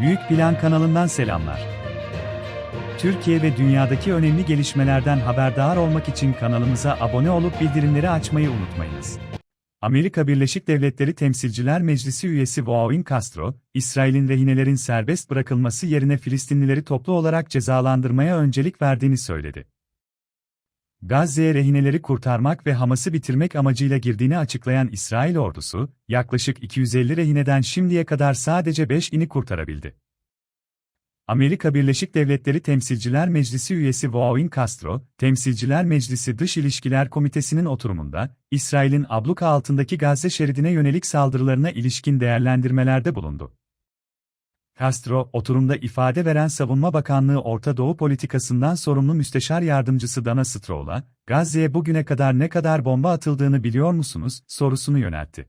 Büyük Plan kanalından selamlar. Türkiye ve dünyadaki önemli gelişmelerden haberdar olmak için kanalımıza abone olup bildirimleri açmayı unutmayınız. Amerika Birleşik Devletleri Temsilciler Meclisi üyesi Joaquin Castro, İsrail'in rehinelerin serbest bırakılması yerine Filistinlileri toplu olarak cezalandırmaya öncelik verdiğini söyledi. Gazze'ye rehineleri kurtarmak ve Hamas'ı bitirmek amacıyla girdiğini açıklayan İsrail ordusu, yaklaşık 250 rehineden şimdiye kadar sadece 5'ini kurtarabildi. Amerika Birleşik Devletleri Temsilciler Meclisi üyesi Joaquin Castro, Temsilciler Meclisi Dış İlişkiler Komitesi'nin oturumunda, İsrail'in abluka altındaki Gazze şeridine yönelik saldırılarına ilişkin değerlendirmelerde bulundu. Castro, oturumda ifade veren Savunma Bakanlığı Orta Doğu politikasından sorumlu müsteşar yardımcısı Dana Stroll'a, Gazze'ye bugüne kadar ne kadar bomba atıldığını biliyor musunuz, sorusunu yöneltti.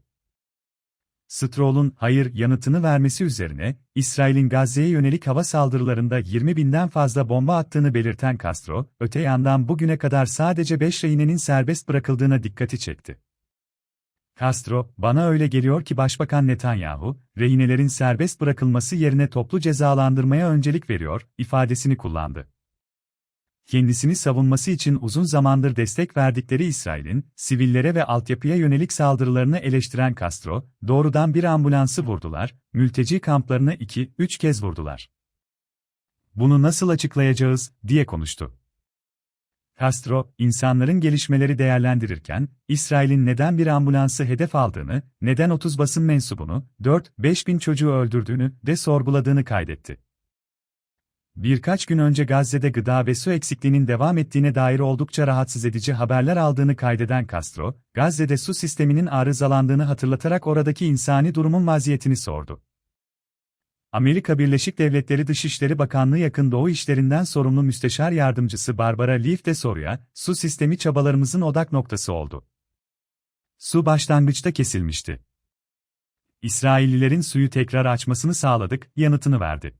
Stroll'un hayır yanıtını vermesi üzerine, İsrail'in Gazze'ye yönelik hava saldırılarında 20 binden fazla bomba attığını belirten Castro, öte yandan bugüne kadar sadece 5 rehinenin serbest bırakıldığına dikkati çekti. Castro, bana öyle geliyor ki Başbakan Netanyahu, rehinelerin serbest bırakılması yerine toplu cezalandırmaya öncelik veriyor, ifadesini kullandı. Kendisini savunması için uzun zamandır destek verdikleri İsrail'in, sivillere ve altyapıya yönelik saldırılarını eleştiren Castro, doğrudan bir ambulansı vurdular, mülteci kamplarını iki, üç kez vurdular. Bunu nasıl açıklayacağız, diye konuştu. Castro, insanların gelişmeleri değerlendirirken, İsrail'in neden bir ambulansı hedef aldığını, neden 30 basın mensubunu, 4-5 bin çocuğu öldürdüğünü de sorguladığını kaydetti. Birkaç gün önce Gazze'de gıda ve su eksikliğinin devam ettiğine dair oldukça rahatsız edici haberler aldığını kaydeden Castro, Gazze'de su sisteminin arızalandığını hatırlatarak oradaki insani durumun vaziyetini sordu. Amerika Birleşik Devletleri Dışişleri Bakanlığı Yakın Doğu İşlerinden sorumlu müsteşar yardımcısı Barbara Leaf de soruya, su sistemi çabalarımızın odak noktası oldu. Su başlangıçta kesilmişti. İsraillilerin suyu tekrar açmasını sağladık, yanıtını verdi.